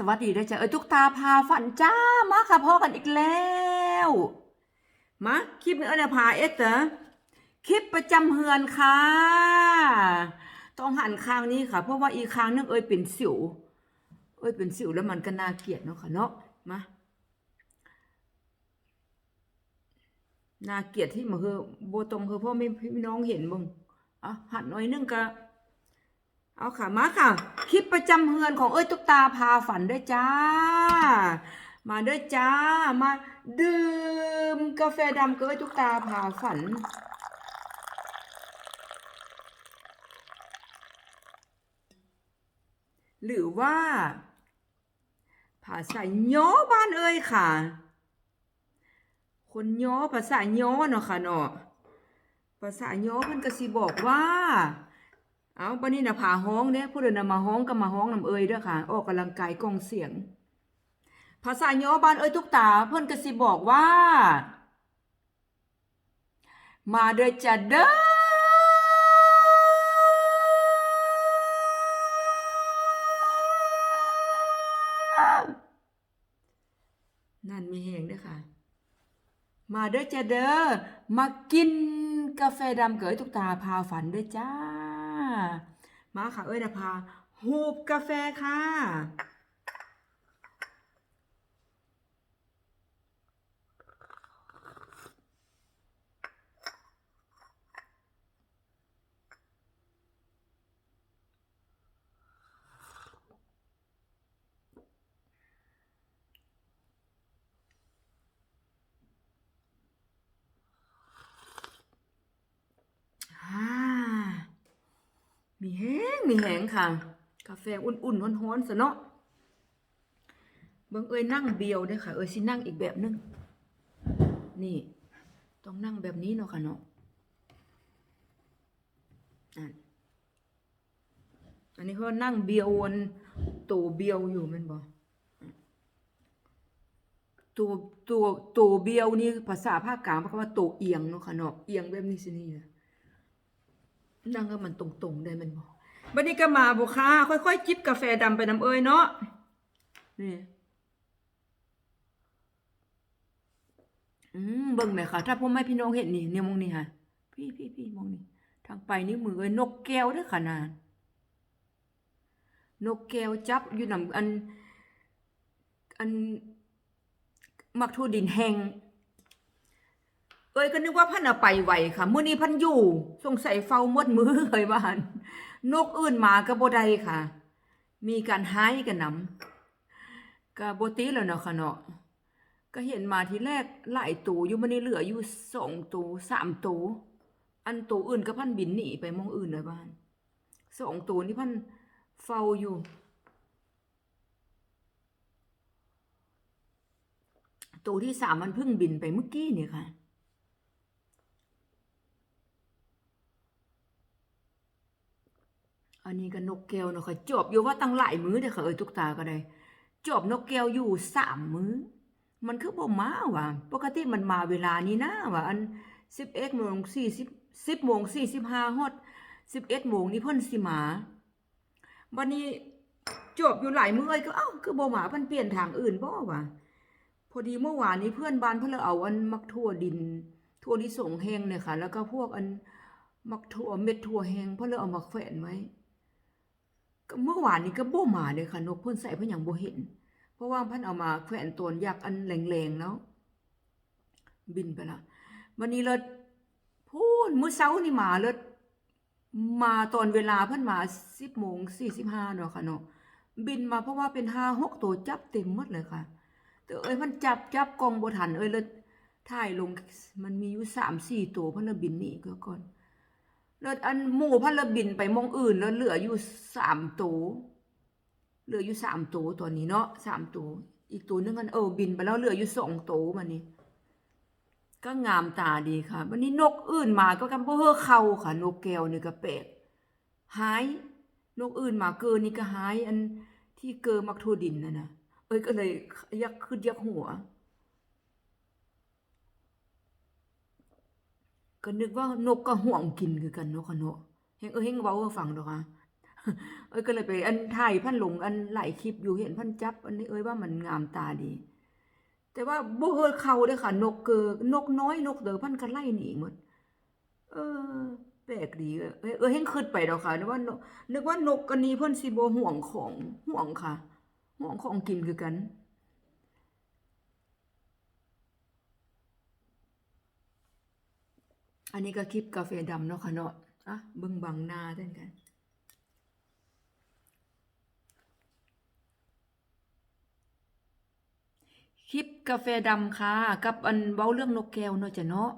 สวัสดีด้วยจ้ะเอ้ยตุ๊กตาพาฝันจ้ามาค่ะพ่อกันอีกแล้วมาคลิปนี้เอ้ยนพาเอ็ดเตอคลิปประจำเฮือนค่ะต้องหันข้างนี้ค่ะ เพราะว่าอีกข้างนึงเอ้ยเป็นสิว เอ้ยเป็นสิวแล้วมันก็น่าเกลียดเนาะค่ะเนาะมาน่าเกลียดที่มาคือโบตรงคือพ่อไม่พี่น้องเห็นบ่งอะหันหน่อยนึงก็เอาค่ะมาค่ะ คลิปประจำเฮือนของเอ้ยตุ๊กตาพาฝันด้วยจ้า มาด้วยจ้า มาดื่มกาแฟดำกับเอ้ยตุ๊กตาพาฝัน หรือว่าภาษาย้อบ้านเอ้ยค่ะ คนย้อภาษาย้อเนาะค่ะเนาะภาษาย้อเพิ่นก็สิบอกว่า เอาปนี้นะผาห้องเด้ผู้เดินนำมาห้องก็มาห้องนำเอ่ยเด้อค่ะ ออกกำลังกายกองเสียง ภาษาย่อบ้านเอ้ยทุกตา เพิ่นก็สิบอกว่า มาเด้อจ้ะเด้อนั่นมีแหงเด้อค่ะ มาเด้อจ้ะเด้อมากินกาแฟดำเก๋ยทุกตาพาฝันด้วยจ้า มาค่ะเอ้ยดาพาหูบกาแฟค่ะ อ่า มีแห้งมีแห้งค่ะ กาแฟอุ่นๆร้อนๆซะเนาะเบิ่งเอ้ยนั่งเบียวเด้อค่ะ เอ้ยสินั่งอีกแบบนึง นี่ ต้องนั่งแบบนี้เนาะค่ะเนาะอันอันนี้เขานั่งเบียววนตัวเบียวอยู่มันบ่ตัวตัวตัวเบียวนี่ภาษาภาคกลางเขาว่าตัวเอียงเนาะค่ะเนาะเอียงแบบนี้สินี่นะ นั่งก็มันตรงๆได้มันบอกบัดนี้ก็มาบุค่ะ ค่อยๆจิบกาแฟดำไปน้ำเอ้ยเนาะนี่อืมเบิ่งหนค่ะถ้าพ่อแม่พี่น้องเห็นนี่เนี่ยมองนี่ค่ะ พี่พี่พี่มองนี่ทางไปนี่มือเอ้ยนกแก้วด้อขนาดนกแก้วจับอยู่นำอัน อันมักทั่วดินแห้ง เอ้ยก็นึกว่าพันเอาไปไหวค่ะมื้อนี้พันอยู่สงสัยเฝ้ามดมือเอ้ยบ้านนกอื่นมาก็บ่ได้ค่ะ มีการหายกันนำก็บ่ติแล้วเนาะค่ะเนาะก็เห็นมาทีแรกหลายตัวอยู่มื้อนี้เหลืออยู่สองตัวสามตัวอันตัวอื่นก็พันบินหนีไปมองอื่นเลยบ้านสองตัวนี่พันเฝ้าอยู่ตัวที่สามมันเพิ่งบินไปเมื่อกี้เนี่ยค่ะ อันนี้ก็นกแก้วเนาะค่ะจบอยู่ว่าตั้งหลายมื้อเด้อค่ะเอ้ยทุกตาก็ได้จบนกแก้วอยู่สามมื้อ มันคือบ่มาว่ะปกติมันมาเวลานี้นะว่าอัน11โมง40 10โมง45ฮอด11โมงนี่เพิ่นสิมาบัดนี้จบอยู่หลายมื้อก็เอ้าคือบ่มาเพิ่นเปลี่ยนทางอื่นบ่ว่ะพอดีเมื่อวานนี้เพื่อนบ้านเพิ่นเลยเอาอันมักทั่วดินทั่วลิสงแห้งเนี่ยค่ะ แล้วก็พวกอันมักทั่วเม็ดทั่วแห้งเพิ่นเลยเอามาแขวนไว้ เมื่อวานนี้ก็บ่มาเลยค่ะนกเพิ่นใส่เพิ่นหยังบ่เห็น เพราะว่าเพิ่นเอามาแขวนตัวยักษ์อันแรงๆแล้ว บินไปละวันนี้เลยพูนมื้อเช้านี่มาเลยมาตอนเวลาเพิ่นมา10โมง45เนาะค่ะเนาะบินมาเพราะว่าเป็น5 6ตัวจับเต็มหมดเลยค่ะ แต่เอ้ยมันจับจับกองบ่ทันเอ้ยเลยถ่ายลงมันมีอยู่3 4ตัวเพิ่นเลยบินหนีก็ก่อน แล้วอันหมู่พันละบินไปมองอื่น แล้วเหลืออยู่สามตัวเหลืออยู่สามตัวตัวนี้เนาะสามตัวอีกตัวหนึงกันเออบินไปแล้วเหลืออยู่สองตัวมันนี่ก็งามตาดีค่ะ วันนี้นกอื่นมาก็กันบ่เฮอเขาค่ะ นกแก้วนี่ก็แปลกหาย นกอื่นมาเกินนี่ก็หาย อันที่เกินมักทั่วดินน่ะนะเอ้ยก็เลยยักขึ้นยักหัว ก็นึกว่านกก็ห่วงกินคือกันเนาะค่ะเนาะเฮงเออเฮงเว้าฟังดอกค่ะเอ้ยก็เลยไปอันถ่ายพันหลงอันหลคลิปอยู่เห็นพันจับ อันนี้เอ้ยว่ามันงามตาดี แต่ว่าบ่เฮอเขาเด้อค่ะ นกเกินกน้อยนกเด้อพันก็ไล่หนีหมด เออแปลกดีเอ้ยเอ้ยเออเห็นคิดไปดอกค่ะนึกว่านกนึกว่านกอันนี้เพิ่นสิบ่ห่วงของห่วงค่ะ ห่วงของกินคือกัน อันนี้ก็คลิปกาแฟดำเนาะค่ะเนาะอะเบิ่งบังหน้าท่านกันคลิปกาแฟดำค่ะ กับอันเบ้าเรื่องนกแก้วเนาะจ้ะเนาะ